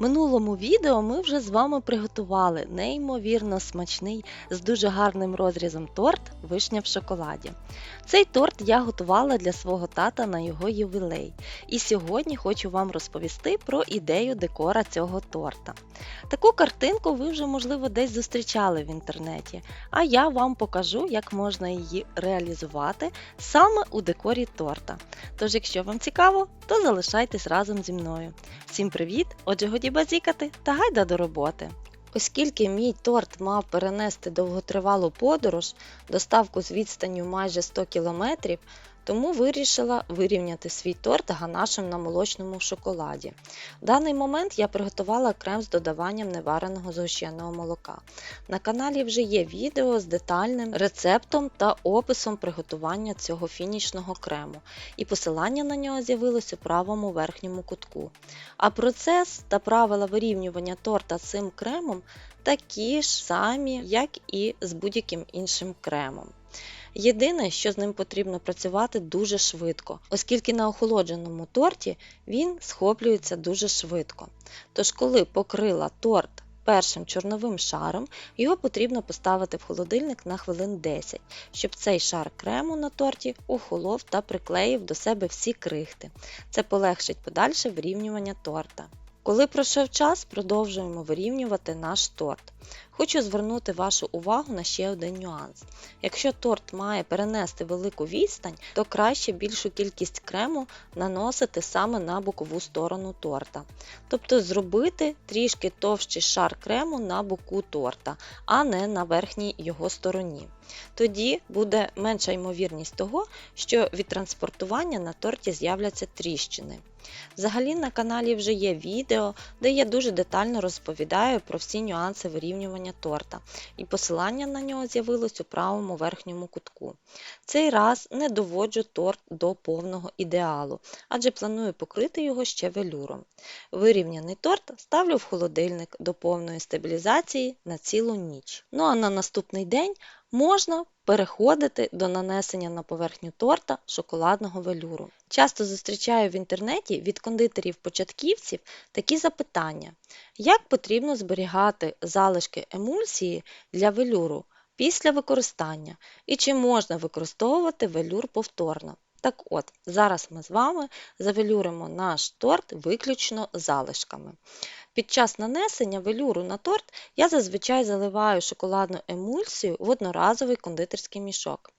Минулому відео ми вже з вами приготували неймовірно смачний з дуже гарним розрізом торт вишня в шоколаді. Цей торт я готувала для свого тата на його ювілей. І сьогодні хочу вам розповісти про ідею декора цього торта. Таку картинку ви вже, можливо, десь зустрічали в інтернеті, а я вам покажу, як можна її реалізувати саме у декорі торта. Тож, якщо вам цікаво, то залишайтесь разом зі мною. Всім привіт! Отже, годі базікати та гайда до роботи. Оскільки мій торт мав перенести довготривалу подорож, доставку з відстанню майже 100 км, тому вирішила вирівняти свій торт ганашем на молочному шоколаді. В даний момент я приготувала крем з додаванням невареного згущеного молока. На каналі вже є відео з детальним рецептом та описом приготування цього фінішного крему, і посилання на нього з'явилось у правому верхньому кутку. А процес та правила вирівнювання торта цим кремом такі ж самі, як і з будь-яким іншим кремом. Єдине, що з ним потрібно працювати дуже швидко, оскільки на охолодженому торті він схоплюється дуже швидко. Тож, коли покрила торт першим чорновим шаром, його потрібно поставити в холодильник на хвилин 10, щоб цей шар крему на торті охолов та приклеїв до себе всі крихти. Це полегшить подальше вирівнювання торта. Коли пройшов час, продовжуємо вирівнювати наш торт. Хочу звернути вашу увагу на ще один нюанс. Якщо торт має перенести велику відстань, то краще більшу кількість крему наносити саме на бокову сторону торта. Тобто зробити трішки товщий шар крему на боку торта, а не на верхній його стороні. Тоді буде менша ймовірність того, що від транспортування на торті з'являться тріщини. Взагалі на каналі вже є відео, де я дуже детально розповідаю про всі нюанси вирівнювання торта, і посилання на нього з'явилось у правому верхньому кутку. Цей раз не доводжу торт до повного ідеалу, адже планую покрити його ще велюром. Вирівняний торт ставлю в холодильник до повної стабілізації на цілу ніч. Ну а на наступний день можна переходити до нанесення на поверхню торта шоколадного велюру. Часто зустрічаю в інтернеті від кондитерів-початківців такі запитання: як потрібно зберігати залишки емульсії для велюру після використання і чи можна використовувати велюр повторно? Так от, зараз ми з вами завелюримо наш торт виключно залишками. Під час нанесення велюру на торт я зазвичай заливаю шоколадну емульсію в одноразовий кондитерський мішок,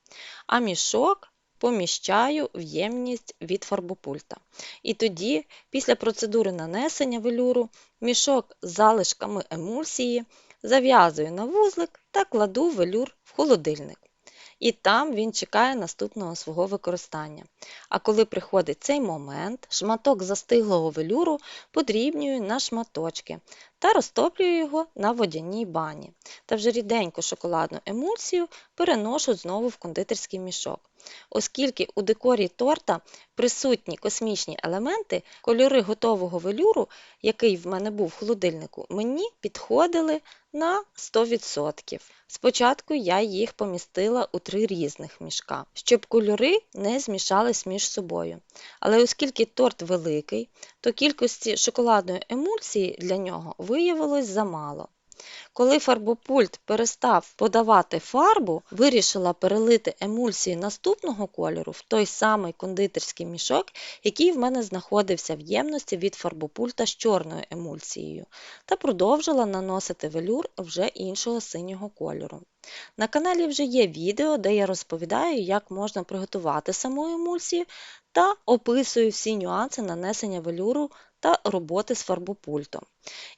а мішок поміщаю в ємність від фарбопульта. І тоді, після процедури нанесення велюру, мішок з залишками емульсії зав'язую на вузлик та кладу велюр в холодильник і там він чекає наступного свого використання. А коли приходить цей момент, шматок застиглого велюру подрібнюю на шматочки та розтоплюю його на водяній бані. Та вже ріденьку шоколадну емульсію переношу знову в кондитерський мішок. Оскільки у декорі торта присутні космічні елементи, кольори готового велюру, який в мене був в холодильнику, мені підходили на 100%. Спочатку я їх помістила у три різних мішка, щоб кольори не змішались між собою. Але оскільки торт великий, то кількості шоколадної емульсії для нього виявилось замало. Коли фарбопульт перестав подавати фарбу, вирішила перелити емульсії наступного кольору в той самий кондитерський мішок, який в мене знаходився в ємності від фарбопульта з чорною емульсією, та продовжила наносити велюр вже іншого синього кольору. На каналі вже є відео, де я розповідаю, як можна приготувати саму емульсію та описую всі нюанси нанесення велюру та роботи з фарбопультом.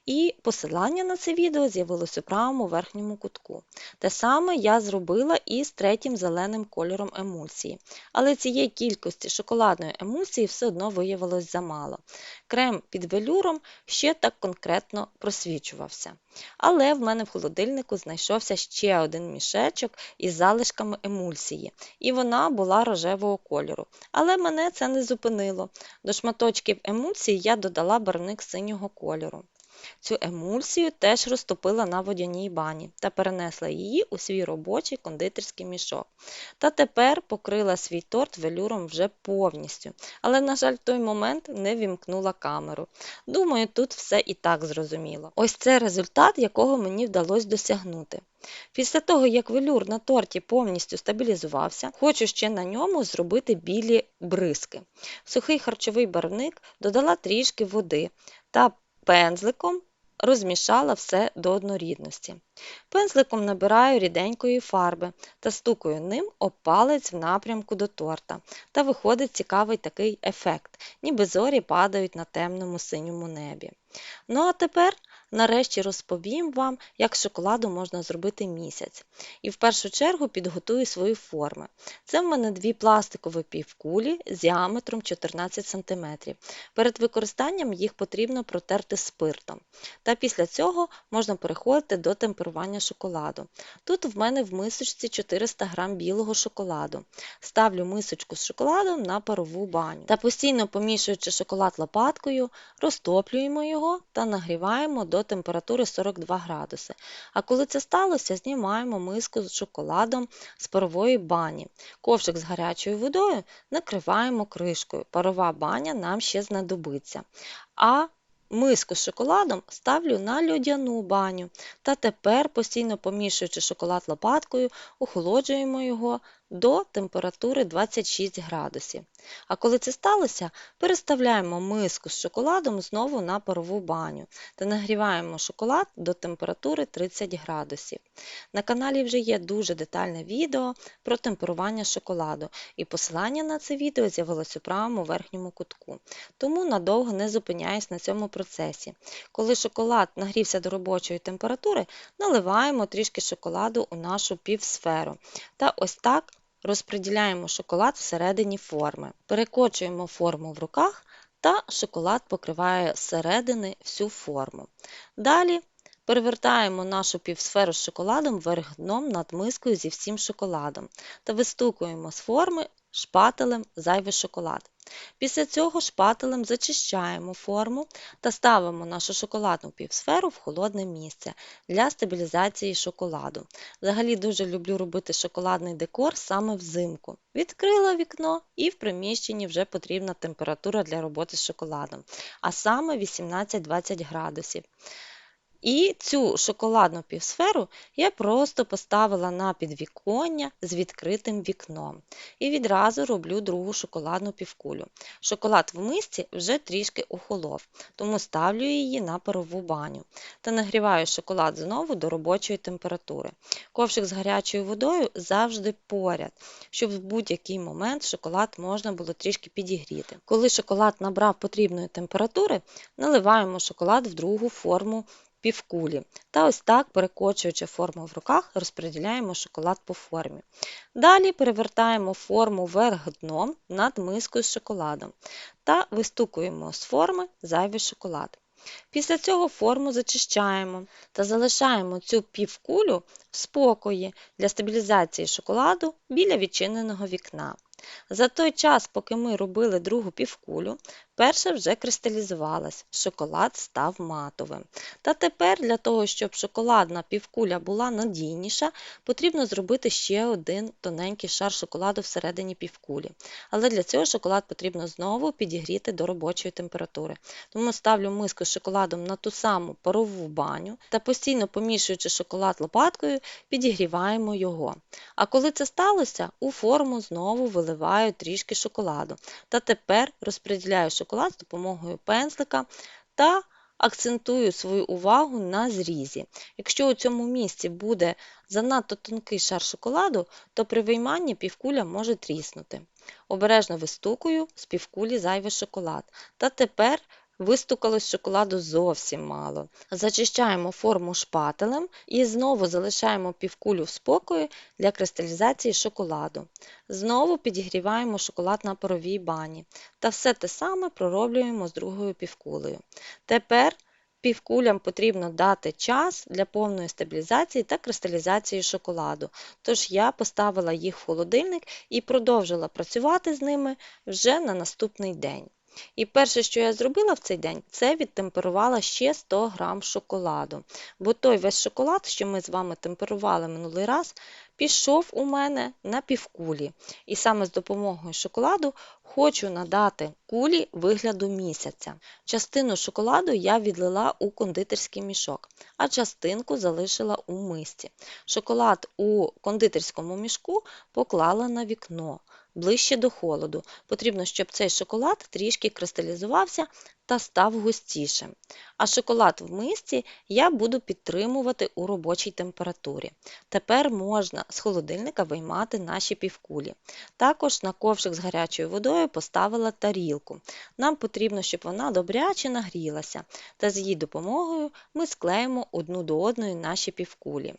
І посилання на це відео з'явилось у правому верхньому кутку. Те саме я зробила і з третім зеленим кольором емульсії. Але цієї кількості шоколадної емульсії все одно виявилось замало. Крем під велюром ще так конкретно просвічувався. Але в мене в холодильнику знайшовся ще один мішечок із залишками емульсії, і вона була рожевого кольору. Але мене це не зупинило. До шматочків емульсії я додала барвник синього кольору. Цю емульсію теж розтопила на водяній бані та перенесла її у свій робочий кондитерський мішок. Та тепер покрила свій торт велюром вже повністю, але, на жаль, в той момент не вімкнула камеру. Думаю, тут все і так зрозуміло. Ось це результат, якого мені вдалося досягнути. Після того, як велюр на торті повністю стабілізувався, хочу ще на ньому зробити білі бризки. В сухий харчовий барвник додала трішки води та пензликом розмішала все до однорідності. Пензликом набираю ріденької фарби та стукаю ним об палець в напрямку до торта. Та виходить цікавий такий ефект, ніби зорі падають на темному синьому небі. Ну а тепер нарешті розповім вам, як шоколаду можна зробити місяць. І в першу чергу підготую свої форми. Це в мене дві пластикові півкулі з діаметром 14 см. Перед використанням їх потрібно протерти спиртом. Та після цього можна переходити до темперування шоколаду. Тут в мене в мисочці 400 г білого шоколаду. Ставлю мисочку з шоколадом на парову баню. Та постійно помішуючи шоколад лопаткою, розтоплюємо його та нагріваємо до температури 42 градуси. А коли це сталося, знімаємо миску з шоколадом з парової бані. Ковшик з гарячою водою накриваємо кришкою. Парова баня нам ще знадобиться. А Миску з шоколадом ставлю на льодяну баню та тепер, постійно помішуючи шоколад лопаткою, охолоджуємо його до температури 26 градусів. А коли це сталося, переставляємо миску з шоколадом знову на парову баню та нагріваємо шоколад до температури 30 градусів. На каналі вже є дуже детальне відео про темперування шоколаду, і посилання на це відео з'явилось у правому верхньому кутку. Тому надовго не зупиняюсь на цьому процесі. Коли шоколад нагрівся до робочої температури, наливаємо трішки шоколаду у нашу півсферу. Та ось так Розподіляємо шоколад всередині форми. Перекочуємо форму в руках та шоколад покриває зсередини всю форму. Далі перевертаємо нашу півсферу з шоколадом вверх дном над мискою зі всім шоколадом та вистукуємо з форми шпателем зайвий шоколад. Після цього шпателем зачищаємо форму та ставимо нашу шоколадну півсферу в холодне місце для стабілізації шоколаду. Взагалі дуже люблю робити шоколадний декор саме взимку. Відкрила вікно і в приміщенні вже потрібна температура для роботи з шоколадом, а саме 18-20 градусів. І цю шоколадну півсферу я просто поставила на підвіконня з відкритим вікном. І відразу роблю другу шоколадну півкулю. Шоколад в мисці вже трішки охолов, тому ставлю її на парову баню та нагріваю шоколад знову до робочої температури. Ковшик з гарячою водою завжди поряд, щоб в будь-який момент шоколад можна було трішки підігріти. Коли шоколад набрав потрібної температури, наливаємо шоколад в другу форму півкулі. Та ось так, перекочуючи форму в руках, розподіляємо шоколад по формі. Далі перевертаємо форму вверх дном над мискою з шоколадом та вистукуємо з форми зайвий шоколад. Після цього форму зачищаємо та залишаємо цю півкулю в спокої для стабілізації шоколаду біля відчиненого вікна. За той час, поки ми робили другу півкулю, перша вже кристалізувалась, шоколад став матовим. Та тепер для того, щоб шоколадна півкуля була надійніша, потрібно зробити ще один тоненький шар шоколаду всередині півкулі. Але для цього шоколад потрібно знову підігріти до робочої температури. Тому ставлю миску з шоколадом на ту саму парову баню та постійно помішуючи шоколад лопаткою, підігріваємо його. А коли це сталося, у форму знову виливаю трішки шоколаду. Та тепер розподіляю шоколад з допомогою пензлика та акцентую свою увагу на зрізі. Якщо у цьому місці буде занадто тонкий шар шоколаду, то при вийманні півкуля може тріснути. Обережно вистукую з півкулі зайвий шоколад. Та тепер Вистукалось шоколаду зовсім мало. Зачищаємо форму шпателем і знову залишаємо півкулю в спокої для кристалізації шоколаду. Знову підігріваємо шоколад на паровій бані. Та все те саме пророблюємо з другою півкулею. Тепер Півкулям потрібно дати час для повної стабілізації та кристалізації шоколаду, тож я поставила їх в холодильник і продовжила працювати з ними вже на наступний день. І перше, що я зробила в цей день, це відтемперувала ще 100 грам шоколаду. Бо той весь шоколад, що ми з вами темперували минулий раз, пішов у мене на півкулі. І саме з допомогою шоколаду хочу надати кулі вигляду місяця. Частину шоколаду я відлила у кондитерський мішок, а частинку залишила у мисці. Шоколад у кондитерському мішку поклала на вікно ближче до холоду. Потрібно, щоб цей шоколад трішки кристалізувався та став густішим. А шоколад в мисці я буду підтримувати у робочій температурі. Тепер можна з холодильника виймати наші півкулі. Також на ковшик з гарячою водою поставила тарілку. Нам потрібно, щоб вона добряче нагрілася, та з її допомогою ми склеїмо одну до одної наші півкулі.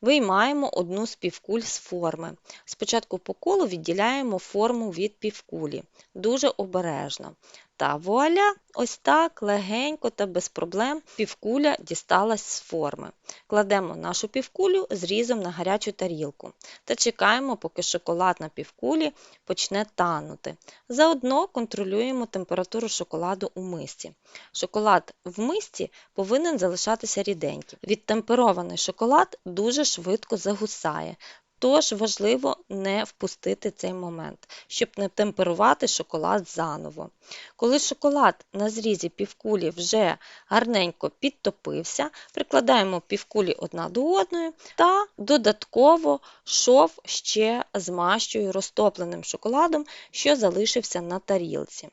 Виймаємо одну з півкуль з форми. Спочатку по колу відділяємо форму від півкулі, дуже обережно. Та вуаля, ось так легенько та без проблем півкуля дісталась з форми. Кладемо нашу півкулю зрізом на гарячу тарілку та чекаємо, поки шоколад на півкулі почне танути. Заодно контролюємо температуру шоколаду у мисці. Шоколад в мисці повинен залишатися ріденьким. Відтемперований шоколад дуже швидко загусає. Тож важливо не впустити цей момент, щоб не темперувати шоколад заново. Коли шоколад на зрізі півкулі вже гарненько підтопився, прикладаємо півкулі одна до одної та додатково шов ще змащую розтопленим шоколадом, що залишився на тарілці.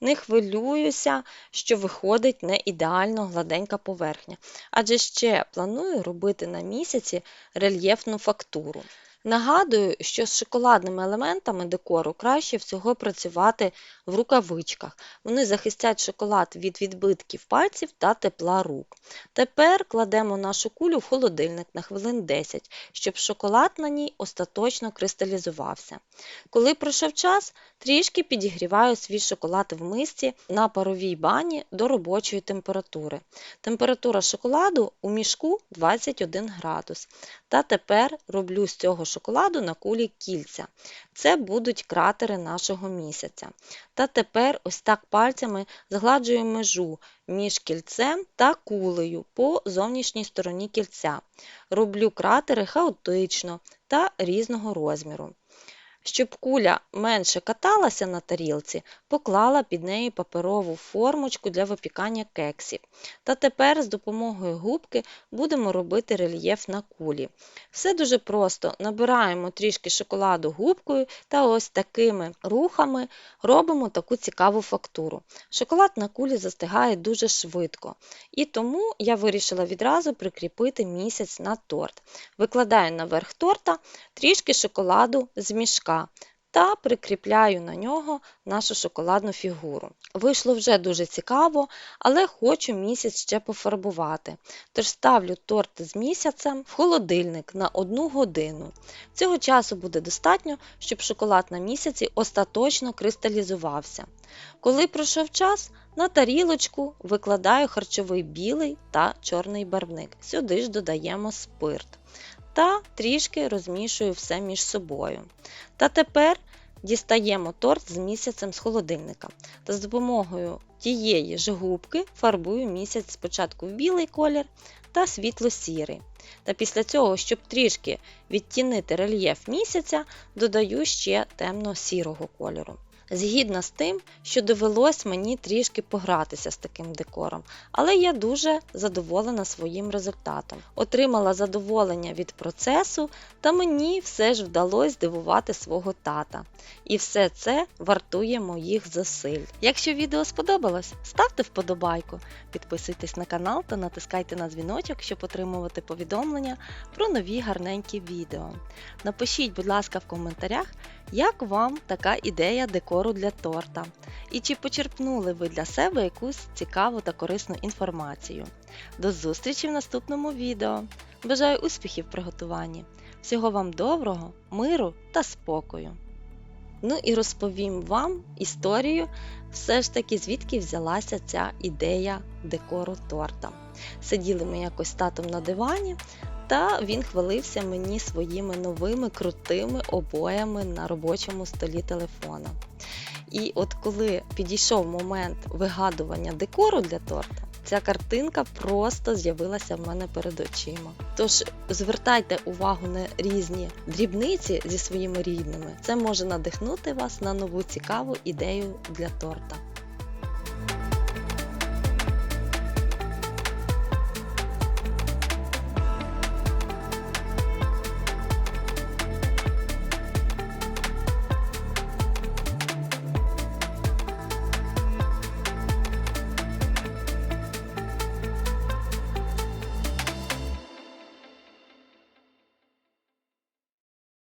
Не хвилююся, що виходить не ідеально гладенька поверхня, адже ще планую робити на місяці рельєфну фактуру. Нагадую, що з шоколадними елементами декору краще всього працювати в рукавичках. Вони захистять шоколад від відбитків пальців та тепла рук. Тепер кладемо нашу кулю в холодильник на хвилин 10, щоб шоколад на ній остаточно кристалізувався. Коли пройшов час, трішки підігріваю свій шоколад в мисці на паровій бані до робочої температури. Температура шоколаду у мішку 21 градус. Та тепер роблю з цього шоколаду на кулі кільця. Це будуть кратери нашого місяця. Та тепер ось так пальцями згладжую межу між кільцем та кулею по зовнішній стороні кільця. Роблю кратери хаотично та різного розміру. Щоб куля менше каталася на тарілці, поклала під неї паперову формочку для випікання кексів. Та тепер з допомогою губки будемо робити рельєф на кулі. Все дуже просто: набираємо трішки шоколаду губкою та ось такими рухами робимо таку цікаву фактуру. Шоколад на кулі застигає дуже швидко, і тому я вирішила відразу прикріпити місяць на торт. Викладаю наверх торта трішки шоколаду з мішка та прикріпляю на нього нашу шоколадну фігуру. Вийшло вже дуже цікаво, але хочу місяць ще пофарбувати. Тож ставлю торт з місяцем в холодильник на одну годину. Цього часу буде достатньо, щоб шоколад на місяці остаточно кристалізувався. Коли пройшов час, на тарілочку викладаю харчовий білий та чорний барвник. Сюди ж додаємо спирт та трішки розмішую все між собою. Та тепер дістаємо торт з місяцем з холодильника та з допомогою тієї ж губки фарбую місяць спочатку в білий колір та світло-сірий. Та після цього, щоб трішки відтінити рельєф місяця, додаю ще темно-сірого кольору згідна з тим, що довелось мені трішки погратися з таким декором, але я дуже задоволена своїм результатом. Отримала задоволення від процесу, та мені все ж вдалося здивувати свого тата. І все це вартує моїх зусиль. Якщо відео сподобалось, ставте вподобайку, підписуйтесь на канал та натискайте на дзвіночок, щоб отримувати повідомлення про нові гарненькі відео. Напишіть, будь ласка, в коментарях, як вам така ідея декору для торта? І чи почерпнули ви для себе якусь цікаву та корисну інформацію? До зустрічі в наступному відео! Бажаю успіхів в приготуванні! Всього вам доброго, миру та спокою! Ну і розповім вам історію, все ж таки, звідки взялася ця ідея декору торта. Сиділи ми якось татом на дивані, та він хвалився мені своїми новими крутими обоями на робочому столі телефона. І от коли підійшов момент вигадування декору для торта, ця картинка просто з'явилася в мене перед очима. Тож звертайте увагу на різні дрібниці зі своїми рідними. Це може надихнути вас на нову цікаву ідею для торта.